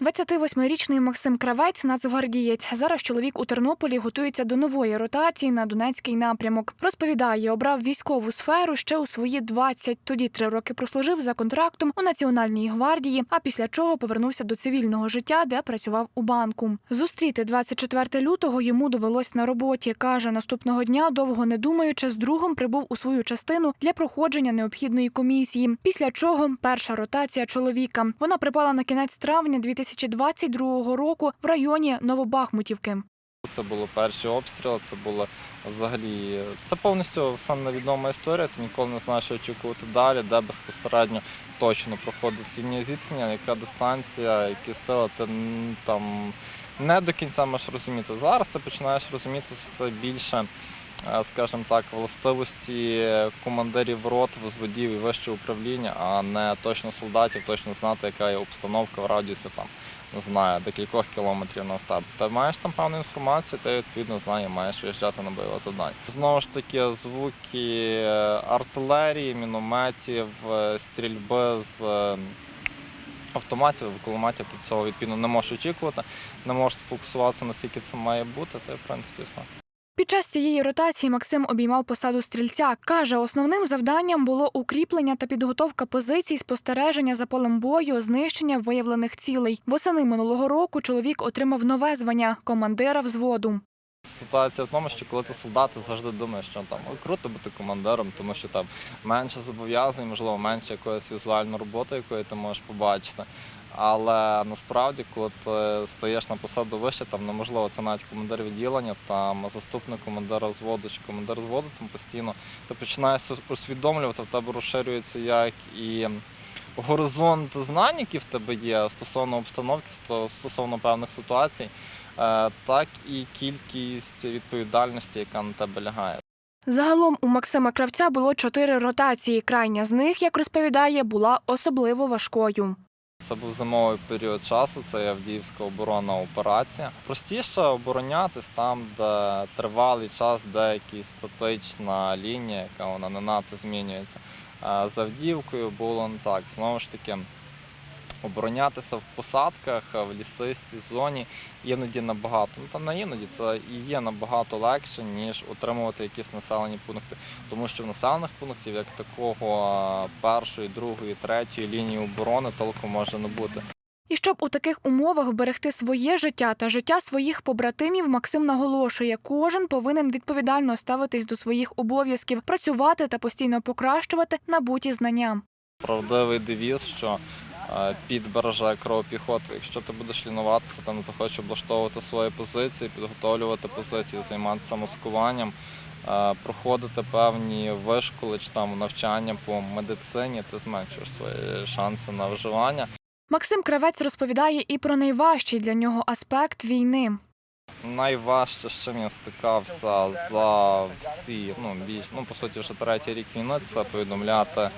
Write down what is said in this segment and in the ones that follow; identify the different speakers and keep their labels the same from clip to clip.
Speaker 1: 28-річний Максим Кравець нацгвардієць. Зараз чоловік у Тернополі готується до нової ротації на Донецький напрямок. Розповідає, обрав військову сферу ще у свої 20. Тоді три роки прослужив за контрактом у Національній гвардії, а після чого повернувся до цивільного життя, де працював у банку. Зустріти 24 лютого йому довелось на роботі. каже, наступного дня, довго не думаючи, з другом прибув у свою частину для проходження необхідної комісії. Після чого перша ротація чоловіка. Вона припала на кінець травня 2022 року в районі Новобахмутівки.
Speaker 2: Це були перші обстріли, це було взагалі це повністю саме невідома історія. Ти ніколи не знаєш, що очікувати далі, де безпосередньо точно проходить лінія зіткнення, яка дистанція, які сили, ти там не до кінця можеш розуміти. Зараз ти починаєш розуміти, що це більше, е, скажімо так, властивості командирів рот, взводів і вищого управління, а не точно солдатів, точно знати, яка є обстановка в радіусі там не знаю, декількох кілометрів на тебе. Ти маєш там певну інформацію, ти відповідно знає, маєш виїжджати на бойове завдання. Знову ж таки, звуки е, артилерії, мінометів, е, стрільби з е, автоматів, кулеметів, ти цього відповідно не можеш очікувати, не можеш сфокусуватися, наскільки це має бути, й в принципі все.
Speaker 1: Під час цієї ротації Максим обіймав посаду стрільця. Каже, основним завданням було укріплення та підготовка позицій, спостереження за полем бою, знищення виявлених цілей. Восени минулого року чоловік отримав нове звання командира взводу.
Speaker 2: Ситуація в тому, що коли ти солдат, ти завжди думаєш, що там круто бути командиром, тому що там менше зобов'язань, можливо, менше якоїсь візуальної роботи, якої ти можеш побачити. Але насправді, коли ти стаєш на посаду вище, там неможливо, це навіть командир відділення, там заступник командира взводу чи командир взводу, там постійно ти починаєш усвідомлювати, в тебе розширюється як і горизонт знань, які в тебе є стосовно обстановки, сто- стосовно певних ситуацій, е, так і кількість відповідальності, яка на тебе лягає.
Speaker 1: Загалом у Максима Кравця було чотири ротації. Крайня з них, як розповідає, була особливо важкою.
Speaker 2: Це був зимовий період часу, це Авдіївська оборонна операція. Простіше оборонятись там, де тривалий час, де якась статична лінія, яка вона не надто змінюється. З Авдіївкою було не так. Знову ж таки, оборонятися в посадках, в лісистій зоні іноді набагато. Ну та не іноді це і є набагато легше, ніж утримувати якісь населені пункти. Тому що в населених пунктів як такого першої, другої, третьої лінії оборони толком може не бути.
Speaker 1: І щоб у таких умовах вберегти своє життя та життя своїх побратимів, Максим наголошує, кожен повинен відповідально ставитись до своїх обов'язків, працювати та постійно покращувати набуті знання.
Speaker 2: Правдивий девіз, що під береже кров піхоти. Якщо ти будеш лінуватися, ти не захочеш облаштовувати свої позиції, підготовлювати позиції, займатися маскуванням, е, проходити певні вишколи чи там навчання по медицині, ти зменшуєш свої шанси на виживання.
Speaker 1: Максим Кравець розповідає і про найважчий для нього аспект війни.
Speaker 2: Найважче, з чим я стикався за всі, ну більш ну по суті, вже третій рік війни, це повідомляти е,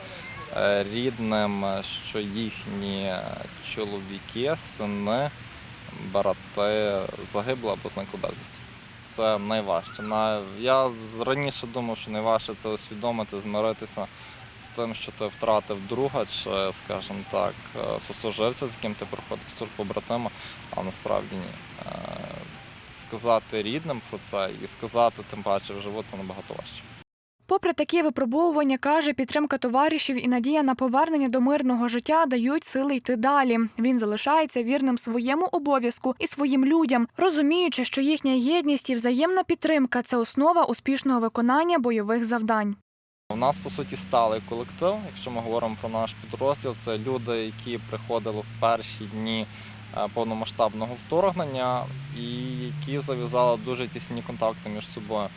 Speaker 2: рідним, що їхні чоловіки, сини, брати загибли або зникли безвісті. Це найважче. Я раніше думав, що найважче це усвідомити, змиритися з тим, що ти втратив друга, чи, скажімо так, е, сослуживця, з яким ти проходив службу братима, а насправді ні. Е, Сказати рідним про це і сказати, тим паче вживу, це набагато важче.
Speaker 1: Попри такі випробовування, каже, підтримка товаришів і надія на повернення до мирного життя дають сили йти далі. Він залишається вірним своєму обов'язку і своїм людям, розуміючи, що їхня єдність і взаємна підтримка це основа успішного виконання бойових завдань.
Speaker 2: У нас по суті сталий колектив. Якщо ми говоримо про наш підрозділ, це люди, які приходили в перші дні е, повномасштабного вторгнення і які зав'язали дуже тісні контакти між собою.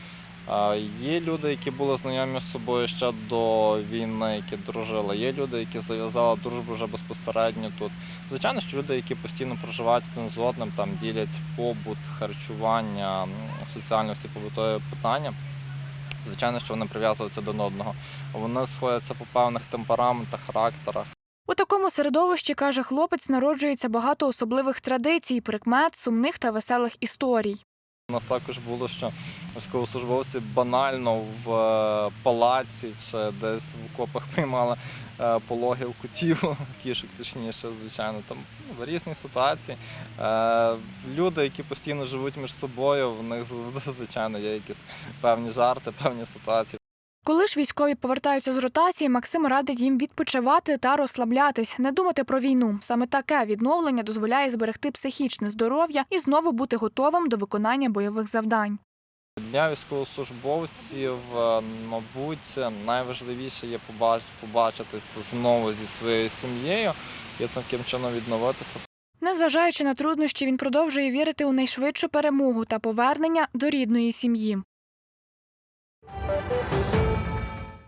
Speaker 2: Є люди, які були знайомі з собою ще до війни, які дружили. Є люди, які зав'язали дружбу вже безпосередньо тут. Звичайно, що люди, які постійно проживають один з одним, там ділять побут, харчування, соціальні всі побутові питання. Звичайно, що вони прив'язуються до одного. Вони сходяться по певних темпераментах, характерах.
Speaker 1: У такому середовищі, каже хлопець, народжується багато особливих традицій, прикмет, сумних та веселих історій.
Speaker 2: У нас також було, що військовослужбовці банально в е, палаці чи десь в окопах приймали е, пологів котів, кішок точніше, звичайно, там в різні ситуації. Е, Люди, які постійно живуть між собою, в них звичайно є якісь певні жарти, певні ситуації.
Speaker 1: Коли ж військові повертаються з ротації, Максим радить їм відпочивати та розслаблятись, не думати про війну. Саме таке відновлення дозволяє зберегти психічне здоров'я і знову бути готовим до виконання бойових завдань.
Speaker 2: Для військовослужбовців, е, мабуть, найважливіше є побач- побачитися знову зі своєю сім'єю і таким чином відновитися.
Speaker 1: Незважаючи на труднощі, він продовжує вірити у найшвидшу перемогу та повернення до рідної сім'ї.